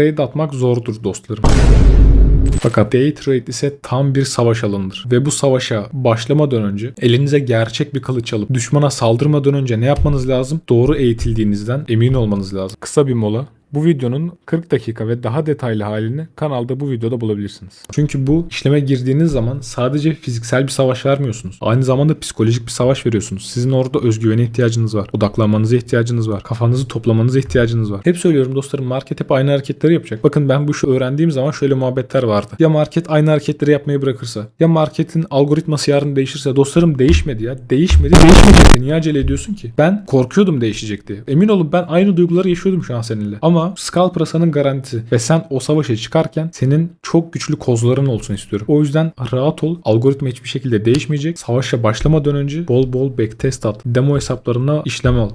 trade atmak zordur dostlarım. Fakat day trade ise tam bir savaş alanıdır. Ve bu savaşa başlamadan önce elinize gerçek bir kılıç alıp düşmana saldırmadan önce ne yapmanız lazım? Doğru eğitildiğinizden emin olmanız lazım. Kısa bir mola. Bu videonun 40 dakika ve daha detaylı halini kanalda bu videoda bulabilirsiniz. Çünkü bu işleme girdiğiniz zaman sadece fiziksel bir savaş vermiyorsunuz. Aynı zamanda psikolojik bir savaş veriyorsunuz. Sizin orada özgüvene ihtiyacınız var. Odaklanmanıza ihtiyacınız var. Kafanızı toplamanıza ihtiyacınız var. Hep söylüyorum dostlarım market hep aynı hareketleri yapacak. Bakın ben bu işi öğrendiğim zaman şöyle muhabbetler vardı. Ya market aynı hareketleri yapmayı bırakırsa. Ya marketin algoritması yarın değişirse. Dostlarım değişmedi ya. Değişmedi. Değişmeyecekti. Niye acele ediyorsun ki? Ben korkuyordum değişecek diye. Emin olun ben aynı duyguları yaşıyordum şu an seninle. Ama Scalper Hasan'ın garantisi ve sen o savaşa çıkarken senin çok güçlü kozların olsun istiyorum. O yüzden rahat ol. Algoritma hiçbir şekilde değişmeyecek. Savaşa başlamadan önce bol bol backtest at. Demo hesaplarına işlem al.